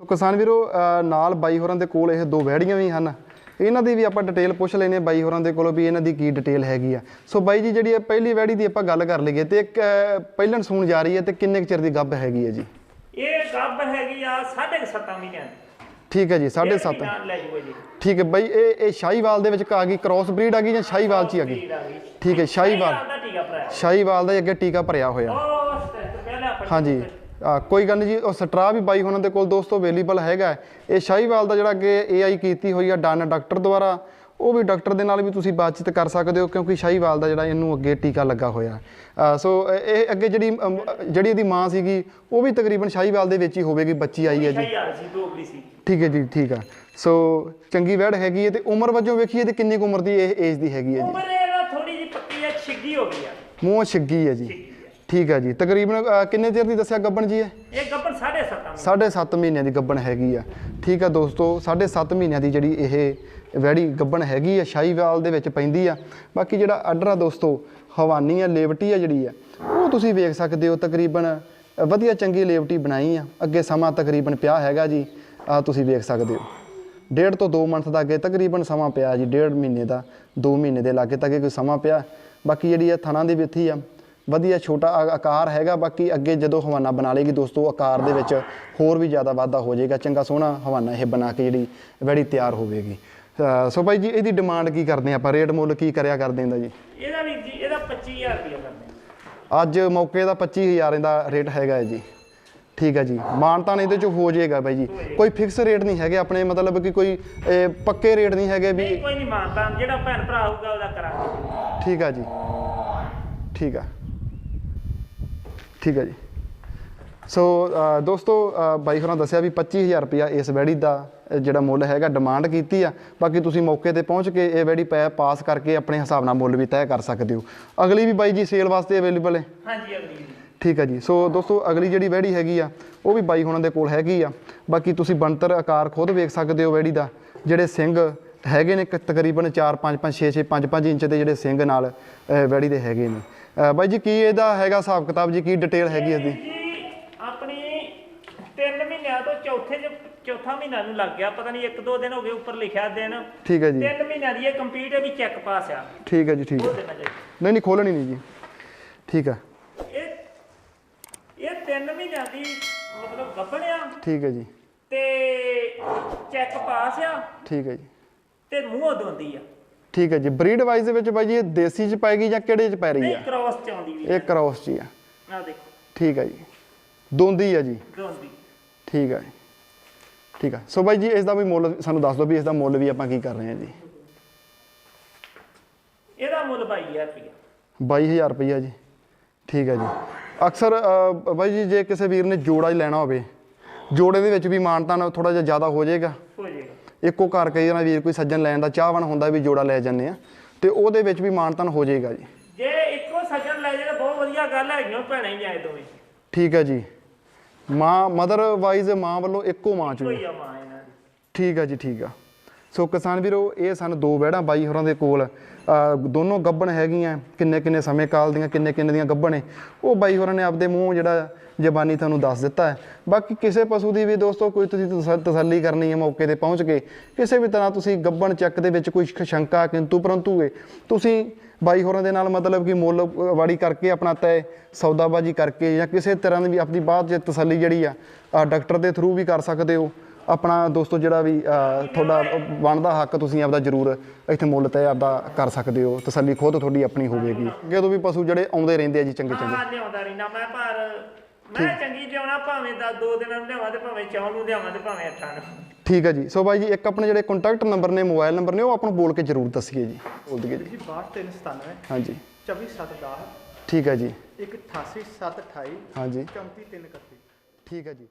ਸੋ ਕਿਸਾਨ ਵੀਰੋ ਨਾਲ ਬਾਈ ਹੋਰਾਂ ਦੇ ਕੋਲ ਇਹ ਦੋ ਵਹਿੜੀਆਂ ਵੀ ਹਨ। ਇਹਨਾਂ ਦੀ ਵੀ ਆਪਾਂ ਡਿਟੇਲ ਪੁੱਛ ਲੈਨੇ ਬਾਈ ਹੋਰਾਂ ਦੇ ਕੋਲੋਂ ਵੀ ਇਹਨਾਂ ਦੀ ਕੀ ਡਿਟੇਲ ਹੈਗੀ ਆ। ਸੋ ਬਾਈ ਜੀ ਜਿਹੜੀ ਇਹ ਪਹਿਲੀ ਵਹਿੜੀ ਦੀ ਆਪਾਂ ਗੱਲ ਕਰ ਲਈਏ ਤੇ ਇੱਕ ਪਹਿਲਣ ਸੂਣ ਜਾ ਰਹੀ ਹੈ ਤੇ ਕਿੰਨੇ ਕੁ ਚਿਰ ਦੀ ਗੱਭ ਹੈਗੀ ਹੈ ਜੀ? ਇਹ ਗੱਬ ਹੈਗੀ ਆ 7.5 ਮਹੀਨਿਆਂ ਦੀ। ਠੀਕ ਹੈ ਜੀ ਡੇਢ 7.5 ਮਹੀਨਾ ਲੈ ਜੂਗਾ ਜੀ। ਠੀਕ ਹੈ ਬਾਈ ਇਹ ਇਹ ਸ਼ਾਹੀਵਾਲ ਦੇ ਵਿੱਚ ਆ ਗਈ ਕ੍ਰਾਸ ਬਰੀਡ ਆ ਗਈ ਜਾਂ ਸ਼ਾਹੀਵਾਲ ਚ ਹੀ ਆ ਗਈ? ਠੀਕ ਹੈ ਸ਼ਾਹੀਵਾਲ। ਸ਼ਾਹੀਵਾਲ ਦਾ ਅੱਗੇ ਟੀਕਾ ਭਰਿਆ ਹੋਇਆ। ਹਾਂਜੀ। ਕੋਈ ਗੱਲ ਨਹੀਂ ਜੀ ਉਹ ਸਟਰਾ ਵੀ ਬਾਈ ਉਹਨਾਂ ਦੇ ਕੋਲ ਦੋਸਤੋ ਅਵੇਲੇਬਲ ਹੈਗਾ ਹੈ। ਇਹ ਸ਼ਾਹੀਵਾਲ ਦਾ ਜਿਹੜਾ ਅੱਗੇ ਏਆਈ ਕੀਤੀ ਹੋਈ ਆ ਡਨ ਡਾਕਟਰ ਦੁਆਰਾ ਉਹ ਵੀ ਡਾਕਟਰ ਦੇ ਨਾਲ ਵੀ ਤੁਸੀਂ ਬਾਤਚੀਤ ਕਰ ਸਕਦੇ ਹੋ ਕਿਉਂਕਿ ਸ਼ਾਹੀਵਾਲ ਦਾ ਜਿਹੜਾ ਇਹਨੂੰ ਅੱਗੇ ਟੀਕਾ ਲੱਗਾ ਹੋਇਆ। ਸੋ ਇਹ ਅੱਗੇ ਜਿਹੜੀ ਜਿਹੜੀ ਇਹਦੀ ਮਾਂ ਸੀਗੀ ਉਹ ਵੀ ਤਕਰੀਬਨ ਸ਼ਾਹੀਵਾਲ ਦੇ ਵਿੱਚ ਹੀ ਹੋਵੇਗੀ ਬੱਚੀ ਆਈ ਹੈ ਜੀ। ਠੀਕ ਹੈ ਜੀ ਠੀਕ ਆ। ਸੋ ਚੰਗੀ ਵੈੜ ਹੈਗੀ ਹੈ ਤੇ ਉਮਰ ਵਜੋਂ ਵੇਖੀਏ ਤੇ ਕਿੰਨੀ ਕੁ ਉਮਰ ਦੀ ਇਹ ਏਜ ਦੀ ਹੈਗੀ ਹੈ ਜੀ। ਉਮਰ ਇਹਦਾ ਥੋੜੀ ਜਿਹੀ ਪੱਕੀ ਆ ਛਿੱਗੀ ਹੋ ਗਈ ਆ। ਮੂੰਹ ਛਿੱਗੀ ਹੈ ਜੀ। ਠੀਕ ਹੈ ਜੀ। ਤਕਰੀਬਨ ਅ, ਕਿੰਨੇ ਚਿਰ ਦੀ ਦੱਸਿਆ ਗੱਬਣ ਜੀ ਇਹ? ਇਹ ਗੱਬਰ 7.5 ਸਾਢੇ ਸੱਤ ਮਹੀਨਿਆਂ ਦੀ ਗੱਬਣ ਹੈਗੀ ਆ। ਠੀਕ ਆ ਦੋਸਤੋ ਸਾਢੇ ਸੱਤ ਮਹੀਨਿਆਂ ਦੀ ਜਿਹੜੀ ਇਹ ਵੈੜੀ ਗੱਬਣ ਹੈਗੀ ਆ ਸ਼ਾਹੀਵਾਲ ਦੇ ਵਿੱਚ ਪੈਂਦੀ ਆ। ਬਾਕੀ ਜਿਹੜਾ ਆਰਡਰ ਆ ਦੋਸਤੋ ਹਵਾਨੀ ਆ ਲੇਵਟੀ ਆ ਜਿਹੜੀ ਆ ਉਹ ਤੁਸੀਂ ਵੇਖ ਸਕਦੇ ਹੋ ਤਕਰੀਬਨ ਅ, ਵਧੀਆ ਚੰਗੀ ਲੇਵਟੀ ਬਣਾਈ ਆ। ਅੱਗੇ ਸਮਾਂ ਤਕਰੀਬਨ ਪਿਆ ਹੈਗਾ ਜੀ ਆ ਤੁਸੀਂ ਵੇਖ ਸਕਦੇ ਹੋ। ਡੇਢ ਤੋਂ 2 ਮੰਥ ਦਾ ਅੱਗੇ ਤਕਰੀਬਨ ਸਮਾਂ ਪਿਆ ਜੀ ਡੇਢ ਮਹੀਨੇ ਦਾ 2 ਮਹੀਨੇ ਦੇ ਲਾਗੇ ਤੱਕ ਕੋਈ ਸਮਾਂ ਪਿਆ। ਬਾਕੀ ਜਿਹੜੀ ਇਹ ਥਣਾ ਦੀ ਵਿੱਥੀ ਆ ਵਧੀਆ ਛੋਟਾ ਆਕਾਰ ਹੈਗਾ ਬਾਕੀ ਅੱਗੇ ਜਦੋਂ ਹਵਾਨਾ ਬਣਾ ਲੇਗੀ ਦੋਸਤੋ ਆਕਾਰ ਦੇ ਵਿੱਚ ਹੋਰ ਵੀ ਜ਼ਿਆਦਾ ਵਾਧਾ ਹੋ ਜਾਏਗਾ। ਚੰਗਾ ਸੋਹਣਾ ਹਵਾਨਾ ਇਹ ਬਣਾ ਕੇ ਜਿਹੜੀ ਵੈੜੀ ਤਿਆਰ ਹੋਵੇਗੀ। ਸੋ ਭਾਈ ਜੀ ਇਹਦੀ ਡਿਮਾਂਡ ਕੀ ਕਰਦੇ ਆਪਾਂ? ਰੇਟ ਮੁੱਲ ਕੀ ਕਰਿਆ ਕਰਦੇ ਇਹਦਾ ਜੀ? ਇਹਦਾ ਵੀ ਜੀ ਇਹਦਾ 25000 ਰੁਪਏ ਕਰਦੇ। ਅੱਜ ਮੌਕੇ ਦਾ 25000 ਇਹਦਾ ਰੇਟ ਹੈਗਾ ਹੈ ਜੀ। ਠੀਕ ਹੈ ਜੀ। ਮਾਨਤਾਨ ਇਹਦੇ ਚ ਹੋ ਜਾਏਗਾ ਬਾਈ ਜੀ। ਕੋਈ ਫਿਕਸ ਰੇਟ ਨਹੀਂ ਹੈਗੇ ਆਪਣੇ ਮਤਲਬ ਕਿ ਕੋਈ ਪੱਕੇ ਰੇਟ ਨਹੀਂ ਹੈਗੇ ਵੀ ਕੋਈ ਨਹੀਂ ਮਾਨਤਾ ਜਿਹੜਾ ਭੈਣ ਭਰਾ ਹੋਊਗਾ ਉਹਦਾ ਕਰਾਂਗੇ। ਠੀਕ ਆ ਜੀ। ਠੀਕ ਆ। ਠੀਕ ਆ ਜੀ। ਸੋ ਦੋਸਤੋ ਬਾਈ ਹੋਰਾਂ ਦੱਸਿਆ ਵੀ 25000 ਰੁਪਇਆ ਇਸ ਵੈੜੀ ਦਾ ਜਿਹੜਾ ਮੁੱਲ ਹੈਗਾ ਡਿਮਾਂਡ ਕੀਤੀ ਆ। ਬਾਕੀ ਤੁਸੀਂ ਮੌਕੇ ਤੇ ਪਹੁੰਚ ਕੇ ਇਹ ਵੈੜੀ ਪੈ ਪਾਸ ਕਰਕੇ ਆਪਣੇ ਹਿਸਾਬ ਨਾਲ ਮੁੱਲ ਵੀ ਤੈਅ ਕਰ ਸਕਦੇ ਹੋ। ਅਗਲੀ ਵੀ ਬਾਈ ਜੀ ਸੇਲ ਵਾਸਤੇ ਅਵੇਲੇਬਲ ਹੈ? ਹਾਂਜੀ ਅਗਲੀ ਠੀਕ ਹੈ ਜੀ। ਸੋ ਦੋਸਤੋ ਅਗਲੀ ਜਿਹੜੀ ਵੈੜੀ ਹੈਗੀ ਆ ਉਹ ਵੀ ਬਾਈ ਹੋਣਾ ਦੇ ਕੋਲ ਹੈਗੀ ਆ। ਬਾਕੀ ਤੁਸੀਂ ਬਣਤਰ ਆਕਾਰ ਖੁਦ ਵੇਖ ਸਕਦੇ ਹੋ ਵੈੜੀ ਦਾ। ਜਿਹੜੇ ਸਿੰਘ ਹੈਗੇ ਨੇ ਤਕਰੀਬਨ 4 5 5 6 6 5 5 ਇੰਚ ਦੇ ਜਿਹੜੇ ਸਿੰਘ ਨਾਲ ਵੈੜੀ ਦੇ ਹੈਗੇ ਨੇ। ਬਾਈ ਜੀ ਕੀ ਇਹਦਾ ਹੈਗਾ ਹਿਸਾਬ ਕਿਤਾਬ ਜੀ? ਕੀ ਡਿਟੇਲ ਹੈਗੀ ਇਹਦੀ? ਆਪਣੀ 3 ਮਹੀਨਿਆਂ ਤੋਂ ਚੌਥੇ ਚ ਚੌਥਾ ਮਹੀਨਾ ਨੂੰ ਲੱਗ ਗਿਆ। ਪਤਾ ਨਹੀਂ ਇੱਕ ਦੋ ਦਿਨ ਹੋ ਗਏ ਉੱਪਰ ਲਿਖਿਆ ਦਿਨ। ਠੀਕ ਹੈ ਜੀ। 3 ਮਹੀਨਿਆਂ ਦੀ ਇਹ ਕੰਪਲੀਟ ਹੈ ਵੀ ਚੈੱਕ ਪਾਸ ਆ। ਠੀਕ ਹੈ ਜੀ ਠੀਕ ਉਹ ਹੈ ਦੇਣਾ ਚਾਹੀਦਾ ਨਹੀਂ ਨਹੀਂ ਖੋਲਣੀ ਨਹੀਂ ਜੀ। ਠੀਕ ਹੈ। ਇਹ ਇਹ 3 ਮਹੀਨਿਆਂ ਦੀ ਮਤਲਬ ਗੱਭਣਿਆ ਠੀਕ ਹੈ ਜੀ। ਤੇ ਚੈੱਕ ਪਾਸ ਆ। ਠੀਕ ਹੈ ਜੀ। ਤੇ ਮੂੰਹੋਂ ਦੋਂਦੀ ਆ। ਠੀਕ ਹੈ ਜੀ। ਬਰੀਡ ਵਾਈਜ਼ ਦੇ ਵਿੱਚ ਬਾਈ ਜੀ ਇਹ ਦੇਸੀ ਚ ਪਾਏਗੀ ਜਾਂ ਕਿਹੜੇ ਚ ਪੈ ਰਹੀ ਨਹੀਂ ਆ? ਕ੍ਰਾਸ ਚ ਆਉਂਦੀ ਵੀ ਇਹ ਕ੍ਰਾਸ ਚ ਹੀ ਆ। ਆ ਦੇਖੋ। ਠੀਕ ਹੈ ਜੀ। ਦੋਂਦੀ ਆ ਜੀ। ਦੋਂਦੀ। ਠੀਕ ਹੈ। ਠੀਕ ਹੈ। ਸੋ ਬਾਈ ਜੀ ਇਸ ਦਾ ਵੀ ਮੁੱਲ ਸਾਨੂੰ ਦੱਸ ਦਿਓ ਵੀ ਇਸ ਦਾ ਮੁੱਲ ਵੀ ਆਪਾਂ ਕੀ ਕਰ ਰਹੇ ਹਾਂ ਜੀ। ਇਹਦਾ ਮੁੱਲ 22000 ਰੁਪਇਆ 22000 ਰੁਪਈਆ ਜੀ। ਠੀਕ ਹੈ ਜੀ। ਅਕਸਰ ਅ, ਬਾਈ ਜੀ ਜੇ ਕਿਸੇ ਵੀਰ ਨੇ ਜੋੜਾ ਹੀ ਲੈਣਾ ਹੋਵੇ ਜੋੜੇ ਦੇ ਵਿੱਚ ਵੀ ਮਾਨਤਾਨ ਥੋੜਾ ਜਿਹਾ ਜ਼ਿਆਦਾ ਹੋ ਜਾਏਗਾ। ਇੱਕੋ ਘਰ ਕਈ ਨਾ ਵੀਰ ਕੋਈ ਸੱਜਣ ਲੈਣ ਦਾ ਚਾਹਵਨ ਹੁੰਦਾ ਵੀ ਜੋੜਾ ਲੈ ਜਾਂਦੇ ਆ। ਤੇ ਉਹਦੇ ਵਿੱਚ ਵੀ ਮਾਨਤਾਨ ਹੋ ਜਾਏਗਾ ਜੀ। ਜੇ ਇੱਕੋ ਸੱਜਣ ਲੈ ਜਾਏ ਤਾਂ ਬਹੁਤ ਵਧੀਆ ਗੱਲ ਹੈਗੀ ਉਹ ਭੈਣਾਂ ਹੀ ਜਾਏ ਦੋਵੇਂ। ਠੀਕ ਹੈ ਜੀ। ਮਾਂ ਮਦਰ ਵਾਈਜ਼ ਮਾਂ ਵੱਲੋਂ ਇੱਕੋ ਮਾਂ ਚ ਠੀਕ ਆ ਜੀ ਠੀਕ ਆ। ਸੋ ਕਿਸਾਨ ਵੀਰੋ, ਇਹ ਸਨ ਦੋ ਵਹਿੜਾਂ ਬਾਈ ਹੋਰਾਂ ਦੇ ਕੋਲ। ਦੋਨੋਂ ਗੱਬਣ ਹੈਗੀਆਂ ਕਿੰਨੇ ਕਿੰਨੇ ਸਮੇਂ ਕਾਲ ਦੀਆਂ ਕਿੰਨੇ ਕਿੰਨੇ ਦੀਆਂ ਗੱਬਣ ਨੇ। ਉਹ ਬਾਈ ਹੋਰਾਂ ਨੇ ਆਪਦੇ ਮੂੰਹ ਜਿਹੜਾ ਜ਼ਬਾਨੀ ਤੁਹਾਨੂੰ ਦੱਸ ਦਿੱਤਾ ਹੈ। ਬਾਕੀ ਕਿਸੇ ਪਸ਼ੂ ਦੀ ਵੀ ਦੋਸਤੋ, ਕੋਈ ਤੁਸੀਂ ਤਸ- ਤਸੱਲੀ ਕਰਨੀ ਹੈ ਮੌਕੇ ਤੇ ਪਹੁੰਚ ਕੇ, ਕਿਸੇ ਵੀ ਤਰ੍ਹਾਂ ਤੁਸੀਂ ਗੱਬਣ ਚੱਕ ਦੇ ਵਿੱਚ ਕੋਈ ਸ਼ੰਕਾ, ਕਿੰਤੂ ਪਰੰਤੂ ਹੈ, ਤੁਸੀਂ ਬਾਈ ਹੋਰਾਂ ਦੇ ਨਾਲ ਮਤਲਬ ਕਿ ਮੁੱਲ ਵਾੜੀ ਕਰਕੇ ਆਪਣਾ ਤੈ ਸੌਦਾਬਾਜੀ ਕਰਕੇ ਜਾਂ ਕਿਸੇ ਤਰ੍ਹਾਂ ਦੀ ਵੀ ਆਪਣੀ ਬਾਅਦ ਚ ਤਸੱਲੀ ਜਿਹੜੀ ਆ ਡਾਕਟਰ ਦੇ ਥਰੂ ਵੀ ਕਰ ਸਕਦੇ ਹੋ। ਆਪਣਾ ਦੋਸਤੋ ਜਿਹੜਾ ਵੀ ਤੁਹਾਡਾ ਬਣਦਾ ਹੱਕ ਤੁਸੀਂ ਆਪਦਾ ਜ਼ਰੂਰ ਇੱਥੇ ਮੁੱਲ ਤੇ ਆਪਦਾ ਕਰ ਸਕਦੇ ਹੋ। ਤਸੱਲੀ ਖੁਦ ਤੁਹਾਡੀ ਆਪਣੀ ਹੋਵੇਗੀ। ਅੱਗੇ ਤੋਂ ਵੀ ਪਸ਼ੂ ਜਿਹੜੇ ਆਉਂਦੇ ਰਹਿੰਦੇ ਆ ਜੀ ਚੰਗੇ ਚੰਗੇ। ਹਾਂ ਲਿਆਉਂਦਾ ਰਹਿਣਾ ਮੈਂ ਪਰ ਮੈਂ ਚੰਗੀ ਲਿਆਉਣਾ ਭਾਵੇਂ ਦਾ ਦੋ ਦਿਨਾਂ ਨੂੰ ਲਿਆਵਾਂ ਤੇ ਭਾਵੇਂ ਚੌਂ ਨੂੰ ਲਿਆਵਾਂ ਤੇ ਭਾਵੇਂ ਅੱਠਾਂ ਨੂੰ। ਠੀਕ ਹੈ ਜੀ। ਸੋ ਬਾਈ ਜੀ ਇੱਕ ਆਪਣੇ ਜਿਹੜੇ ਕੰਟੈਕਟ ਨੰਬਰ ਨੇ ਮੋਬਾਈਲ ਨੰਬਰ ਨੇ ਉਹ ਆਪਾਂ ਨੂੰ ਬੋਲ ਕੇ ਜ਼ਰੂਰ ਦੱਸੀਏ ਜੀ। ਬੋਲ ਦਈਏ ਜੀ। ਜੀ 6297 ਹਾਂਜੀ। 24710 ਠੀਕ ਹੈ ਜੀ। ਇੱਕ 88728 ਹਾਂਜੀ। 34331 ਠੀਕ ਹੈ ਜੀ।